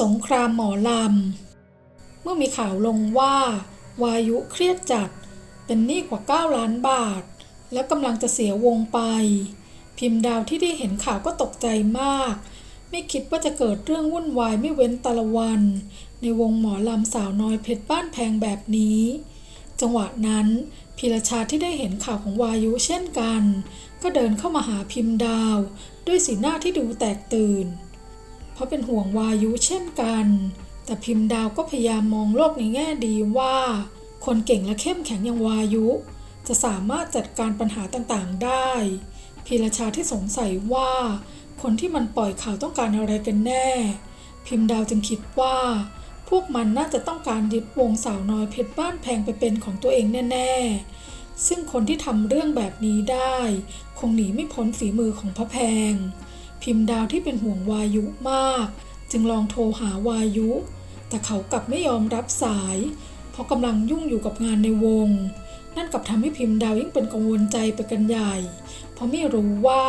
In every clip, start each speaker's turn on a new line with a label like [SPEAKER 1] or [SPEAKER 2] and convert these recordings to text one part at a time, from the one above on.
[SPEAKER 1] สงครามหมอลำ เมื่อมีข่าวลงว่า วายุเครียดจัด เป็นหนี้กว่า 9 ล้านบาท และกำลังจะเสียวงไป พิมพ์ดาวที่ได้เห็นข่าวก็ตกใจมาก ไม่คิดว่าจะเกิดเรื่องวุ่นวายไม่เว้นต่ละวัน ในวงหมอลำสาวน้อยเพชรบ้านแพงแบบนี้ จังหวะนั้นพีรชาที่ได้เห็นข่าวของวายุเช่นกัน ก็เดินเข้ามาหาพิมพ์ดาว ด้วยสีหน้าที่ดูแตกตื่น เพราะเป็นห่วงวายุเช่นกัน แต่พิมพ์ดาวก็พยายามมองโลกในแง่ดีว่า คนเก่งและเข้มแข็งอย่างวายุ จะสามารถจัดการปัญหาต่างๆได้ พีรชาที่สงสัยว่า คนที่มันปล่อยข่าวต้องการอะไรกันแน่ พิมพ์ดาวจึงคิดว่า พวกมันน่าจะต้องการยึดวงสาวน้อยเพชรบ้านแพงไปเป็นของตัวเองแน่ ๆ ซึ่งคนที่ทำเรื่องแบบนี้ได้ คงหนีไม่พ้นฝีมือของพระแพง พิมพ์ดาวที่เป็นห่วงวายุมาก จึงลองโทรหาวายุ แต่เขากลับไม่ยอมรับสาย เพราะกำลังยุ่งอยู่กับงานในวง นั่นกลับทำให้พิมพ์ดาวยิ่งเป็นกังวลใจไปกันใหญ่ เพราะไม่รู้ว่า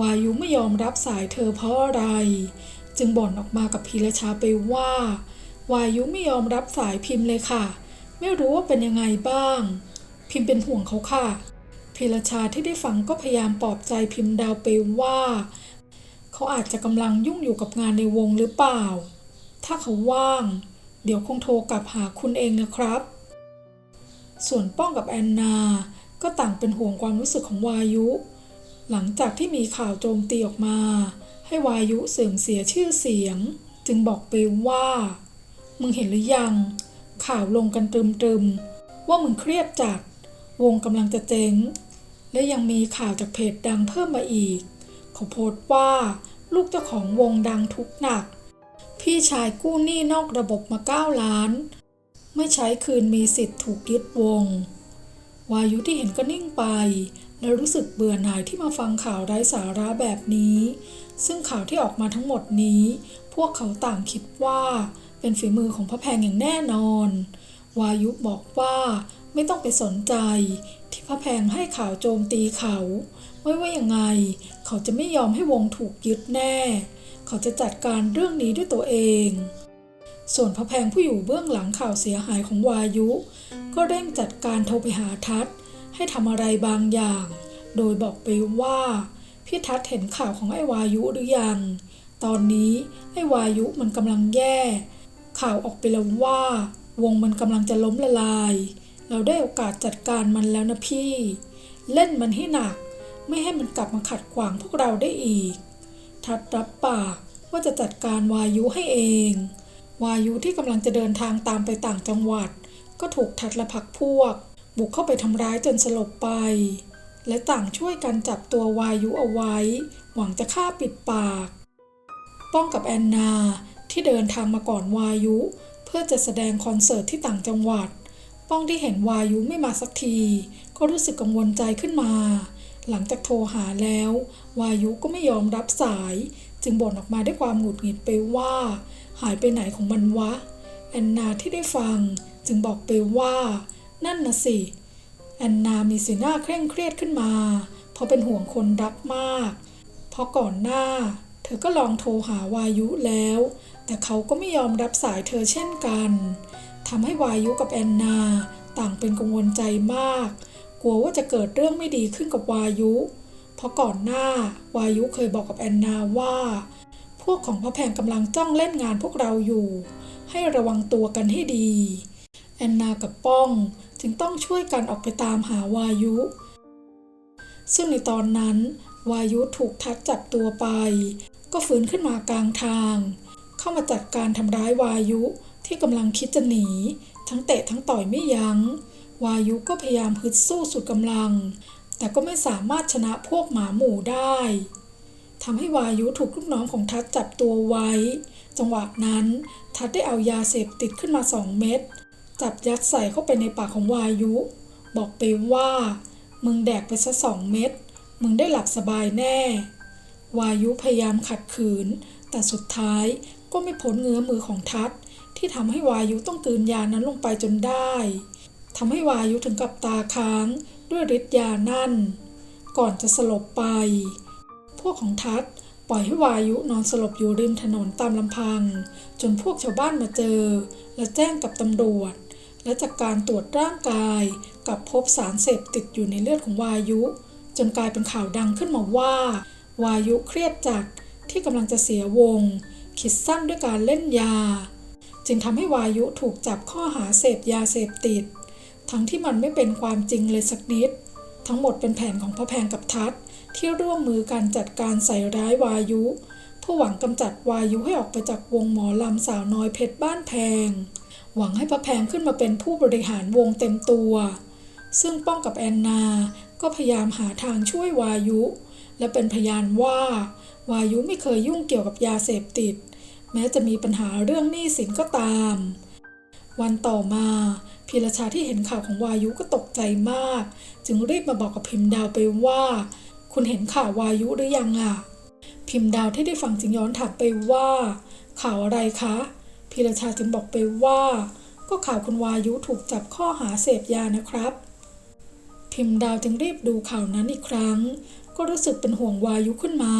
[SPEAKER 1] วายุไม่ยอมรับสายเธอเพราะอะไร จึงบ่นออกมากับพีรชาไปว่า วายุไม่ยอมรับสายพิมพ์เลยค่ะ ไม่รู้ว่าเป็นยังไงบ้าง พิมพ์เป็นห่วงเขาค่ะพีรชาที่ได้ฟังก็พยายามปลอบใจพิมพ์ดาวไปว่า เขาอาจจะกำลังยุ่งอยู่กับงานในวงหรือเปล่า ถ้าเขาว่าง เดี๋ยวคงโทรกลับหาคุณเองนะครับ ส่วนป้องกับแอนนา ก็ต่างเป็นห่วงความรู้สึกของวายุ หลังจากที่มีข่าวโจมตีออกมา ให้วายุเสื่อมเสียชื่อเสียง จึงบอกไปว่า มึงเห็นหรือยัง ข่าวลงกันตรึมๆ ว่ามึงเครียดจัด วงกำลังจะเจ๊งและยังมีข่าวจากเพจดังเพิ่มมาอีก เขาโพสต์ว่า ลูกเจ้าของวงดังทุกหนัก พี่ชายกู้หนี้นอกระบบมา 9 ล้าน ไม่ใช้คืนมีสิทธิ์ถูกยึดวง วายุที่เห็นก็นิ่งไป และรู้สึกเบื่อหน่ายที่มาฟังข่าวไร้สาระแบบนี้ ซึ่งข่าวที่ออกมาทั้งหมดนี้ พวกเขาต่างคิดว่า เป็นฝีมือของพระแพงอย่างแน่นอน วายุบอกว่าไม่ต้องไปสนใจที่พระแพงให้ข่าวโจมตีเขา ไม่ว่ายังไง เขาจะไม่ยอมให้วงถูกยึดแน่ เขาจะจัดการเรื่องนี้ด้วยตัวเอง ส่วนพระแพงผู้อยู่เบื้องหลังข่าวเสียหายของวายุ ก็เร่งจัดการโทรไปหาทัศให้ทำอะไรบางอย่าง โดยบอกไปว่าพี่ทัศเห็นข่าวของไอ้วายุหรือยัง ตอนนี้ไอ้วายุมันกำลังแย่ ข่าวออกไปแล้วว่า วงมันกำลังจะล้มละลาย เราได้โอกาสจัดการมันแล้วนะพี่ เล่นมันให้หนัก ไม่ให้มันกลับมาขัดขวางพวกเราได้อีก ทัดรับปากว่าจะจัดการวายุให้เอง วายุที่กำลังจะเดินทางตามไปต่างจังหวัด ก็ถูกทัดและพักพวก บุกเข้าไปทำร้ายจนสลบไป และต่างช่วยกันจับตัววายุเอาไว้ หวังจะฆ่าปิดปาก ป้องกับแอนนาที่เดินทางมาก่อนวายุ เพื่อจะแสดงคอนเสิร์ตที่ต่างจังหวัด ป้องที่เห็นวายุไม่มาสักที ก็รู้สึกกังวลใจขึ้นมา หลังจากโทรหาแล้ว วายุก็ไม่ยอมรับสาย จึงบ่นออกมาด้วยความหงุดหงิดไปว่า หายไปไหนของมันวะ แอนนาที่ได้ฟัง จึงบอกไปว่า นั่นนะสิ แอนนามีสีหน้าเคร่งเครียดขึ้นมา เพราะเป็นห่วงคนรักมาก เพราะก่อนหน้า เธอก็ลองโทรหาวายุแล้ว แต่เขาก็ไม่ยอมรับสายเธอเช่นกันทำให้วายุกับแอนนา ต่างเป็นกังวลใจมาก กลัวว่าจะเกิดเรื่องไม่ดีขึ้นกับวายุ เพราะก่อนหน้าวายุเคยบอกกับแอนนาว่า พวกของพระแพงกำลังจ้องเล่นงานพวกเราอยู่ ให้ระวังตัวกันให้ดี แอนนากับป้องจึงต้องช่วยกันออกไปตามหาวายุ ซึ่งในตอนนั้น วายุถูกทัดจับตัวไป ก็ฟื้นขึ้นมากลางทาง เข้ามาจัดการทำร้ายวายุที่กำลังคิดจะหนี ทั้งเตะทั้งต่อยไม่ยัง้ง วายุก็พยายามฮึดสู้สุดกำลัง แต่ก็ไม่สามารถชนะพวกหมาหมู่ได้ทำให้วายุถูกลูกน้องของทัดจับตัวไว้ จังหวะนั้นทัดได้เอายาเสพติดขึ้นมาสองเม็ดจับยัดใส่เข้าไปในปากของวายุ บอกไปว่า มึงแดกไปซะสองเม็ดมึงได้หลับสบายแน่ วายุพยายามขัดขืน แต่สุดท้ายก็ไม่พ้นเงื้อมือของทัดที่ทำให้วายุต้องกืนยานั้นลงไปจนได้ ทำให้วายุถึงกับตาค้างด้วยฤทธิ์ยานั่น ก่อนจะสลบไป พวกของทัดปล่อยให้วายุนอนสลบอยู่ริมถนนตามลำพัง จนพวกชาวบ้านมาเจอ และแจ้งกับตำรวจ และจากการตรวจร่างกายกับพบสารเสพติดอยู่ในเลือดของวายุ จนกลายเป็นข่าวดังขึ้นมาว่า วายุเครียดจัดที่กำลังจะเสียวง คิดสั้นด้วยการเล่นยา จึงทำให้วายุถูกจับข้อหาเสพยาเสพติด ทั้งที่มันไม่เป็นความจริงเลยสักนิด ทั้งหมดเป็นแผนของพระแพงกับทัศที่ร่วมมือกันจัดการใส่ร้ายวายุเพื่อหวังกำจัดวายุให้ออกไปจากวงหมอลำสาวน้อยเพชรบ้านแพง หวังให้พระแพงขึ้นมาเป็นผู้บริหารวงเต็มตัว ซึ่งป้องกับแอนนา ก็พยายามหาทางช่วยวายุ และเป็นพยานว่า วายุไม่เคยยุ่งเกี่ยวกับยาเสพติด แม้จะมีปัญหาเรื่องหนี้สินก็ตาม วันต่อมาพีรชาที่เห็นข่าวของวายุก็ตกใจมาก จึงรีบมาบอกกับพิมพ์ดาวไปว่า คุณเห็นข่าววายุหรือยังอะพิมพ์ดาวที่ได้ฟังจึงย้อนถามไปว่า ข่าวอะไรคะพีรชาจึงบอกไปว่า ก็ข่าวคุณวายุถูกจับข้อหาเสพยานะครับ พิมพ์ดาวจึงรีบดูข่าวนั้นอีกครั้ง ก็รู้สึกเป็นห่วงวายุขึ้นมา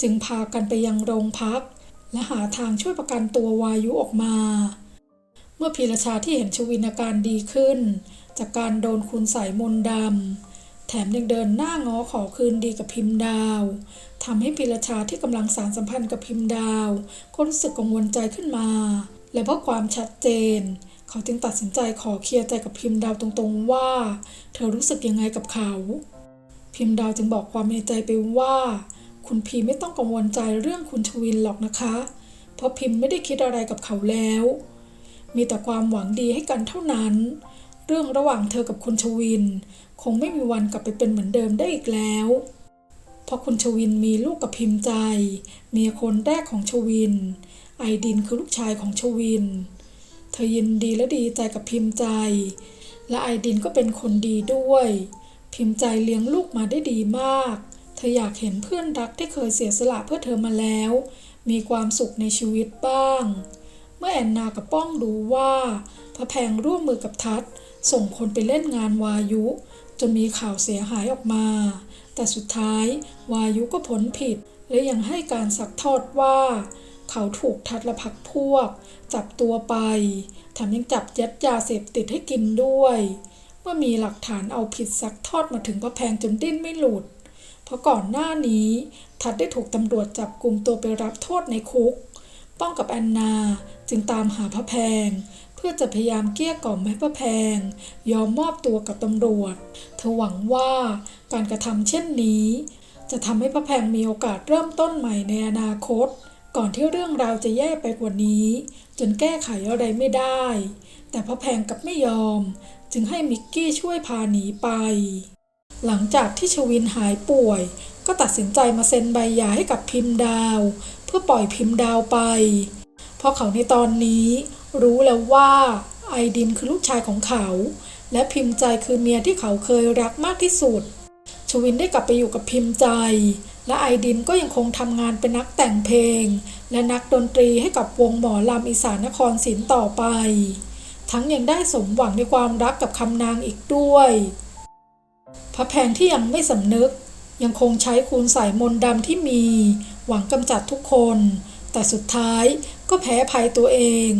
[SPEAKER 1] จึงพากันไปยังโรงพัก และหาทางช่วยประกันตัววายุออกมา เมื่อพีรชาที่เห็นชวินอาการดีขึ้น จากการโดนคุณใส่มนดำ แถมยังเดินหน้าง้อขอคืนดีกับพิมพ์ดาวทำให้พีรชาที่กำลังสารสัมพันธ์กับพิมพ์ดาว ก็รู้สึกกังวลใจขึ้นมา และเพราะความชัดเจน เขาจึงตัดสินใจขอเคลียร์ใจกับพิมพ์ดาวตรงๆว่า เธอรู้สึกยังไงกับเขา พิมพ์ดาวจึงบอกความในใจไปว่า คุณพีไม่ต้องกังวลใจเรื่องคุณชวินหรอกนะคะ เพราะพิมพ์ไม่ได้คิดอะไรกับเขาแล้ว มีแต่ความหวังดีให้กันเท่านั้น เรื่องระหว่างเธอกับคุณชวิน คงไม่มีวันกลับไปเป็นเหมือนเดิมได้อีกแล้ว เพราะคุณชวินมีลูกกับพิมพ์ใจ เมียคนแรกของชวิน ไอดินคือลูกชายของชวิน เธอยินดีและดีใจกับพิมพ์ใจ และไอดินก็เป็นคนดีด้วย พิมพ์ใจเลี้ยงลูกมาได้ดีมาก เธออยากเห็นเพื่อนรักที่เคยเสียสละเพื่อเธอมาแล้ว มีความสุขในชีวิตบ้าง เมื่อแอนนากับป้องรู้ว่าพระแพงร่วมมือกับทัศส่งคนไปเล่นงานวายุ จนมีข่าวเสียหายออกมา แต่สุดท้ายวายุก็พ้นผิด และยังให้การสักทอดว่า เขาถูกทัศน์และพักพวก จับตัวไปแถมยังจับยัดยาเสพติดให้กินด้วย เมื่อมีหลักฐานเอาผิดซักทอดมาถึงพระแพงจนดิ้นไม่หลุด เพราะก่อนหน้านี้ ทัดได้ถูกตำรวจจับกลุ่มตัวไปรับโทษในคุก ป้องกับแอนนา จึงตามหาพระแพง เพื่อจะพยายามเกลี้ยกล่อมให้พระแพง ยอมมอบตัวกับตำรวจ เธอหวังว่าการกระทำเช่นนี้ จะทำให้พระแพงมีโอกาสเริ่มต้นใหม่ในอนาคต ก่อนที่เรื่องราวจะแย่ไปกว่านี้ จนแก้ไขอะไรไม่ได้ แต่พระแพงกับไม่ยอม จึงให้มิกกี้ช่วยพาหนีไป หลังจากที่ชวินหายป่วย ก็ตัดสินใจมาเซ็นใบหย่าให้กับพิมพ์ดาว เพื่อปล่อยพิมพ์ดาวไป เพราะเขาในตอนนี้รู้แล้วว่าไอดินคือลูกชายของเขา และพิมพ์ใจคือเมียที่เขาเคยรักมากที่สุด ชวินได้กลับไปอยู่กับพิมพ์ใจ และไอดินก็ยังคงทำงานเป็นนักแต่งเพลง และนักดนตรีให้กับวงหมอลำอีสานนครศรีต่อไป ทั้งยังได้สมหวังในความรักกับคำนางอีกด้วย พระแพงที่ยังไม่สำนึก ยังคงใช้คูณใส่มนต์ดำที่มี หวังกำจัดทุกคน แต่สุดท้าย ก็แพ้ภัยตัวเอง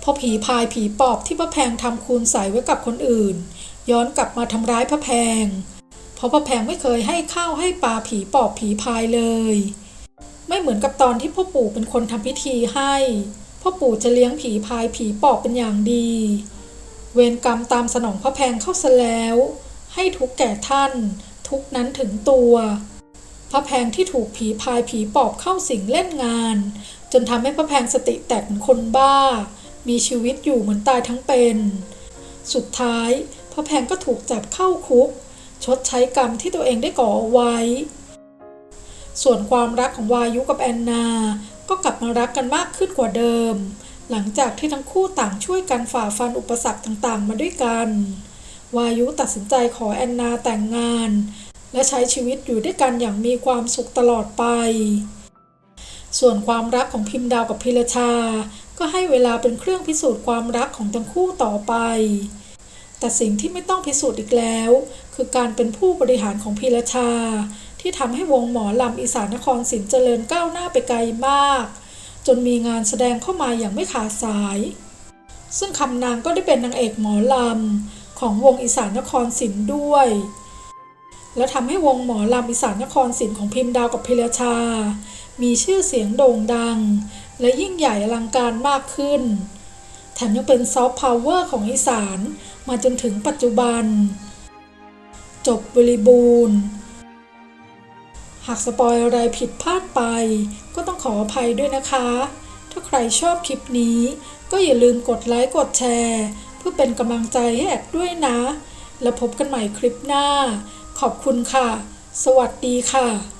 [SPEAKER 1] เพราะผีพายผีปอบที่พระแพงทำคูณใส่ไว้กับคนอื่น ย้อนกลับมาทำร้ายพระแพง เพราะพระแพงไม่เคยให้ข้าวให้ปลาผีปอบผีพายเลย ไม่เหมือนกับตอนที่พ่อปู่เป็นคนทำพิธีให้พ่อปู่จะเลี้ยงผีพายผีปอบเป็นอย่างดี เวรกรรมตามสนองพระแพงเข้าซะแล้ว ให้ทุกแก่ท่าน ทุกนั้นถึงตัว พระแพงที่ถูกผีพายผีปอบเข้าสิงเล่นงาน จนทำให้พระแพงสติแตกเหมือนคนบ้า มีชีวิตอยู่เหมือนตายทั้งเป็น สุดท้ายพระแพงก็ถูกจับเข้าคุก ชดใช้กรรมที่ตัวเองได้ก่อไว้ ส่วนความรักของวายุกับแอนนา ก็กลับมารักกันมากขึ้นกว่าเดิม หลังจากที่ทั้งคู่ต่างช่วยกันฝ่าฟันอุปสรรคต่างๆ มาด้วยกัน วายุตัดสินใจขอแอนนาแต่งงาน และใช้ชีวิตอยู่ด้วยกันอย่างมีความสุขตลอดไป ส่วนความรักของพิมพ์ดาวกับพิรชา ก็ให้เวลาเป็นเครื่องพิสูจน์ความรักของทั้งคู่ต่อไป แต่สิ่งที่ไม่ต้องพิสูจน์อีกแล้ว คือการเป็นผู้บริหารของพิรชา ที่ทำให้วงหมอลำอีสานนครศรีเจริญก้าวหน้าไปไกลมาก จนมีงานแสดงเข้ามาอย่างไม่ขาดสาย ซึ่งคำนางก็ได้เป็นนางเอกหมอลำของวงอีสานนครศรีด้วย และทำให้วงหมอลำอีสานนครศรีของพิมพ์ดาวกับพิรชา มีชื่อเสียงโด่งดัง และยิ่งใหญ่อลังการมากขึ้น แถมยังเป็นซอฟต์พาวเวอร์ของอีสานมาจนถึงปัจจุบัน จบบริบูรณ์ หากสปอยอะไรผิดพลาดไป ก็ต้องขออภัยด้วยนะคะ ถ้าใครชอบคลิปนี้ ก็อย่าลืมกดไลค์กดแชร์ เพื่อเป็นกำลังใจให้แอดด้วยนะ แล้วพบกันใหม่คลิปหน้า ขอบคุณค่ะ สวัสดีค่ะ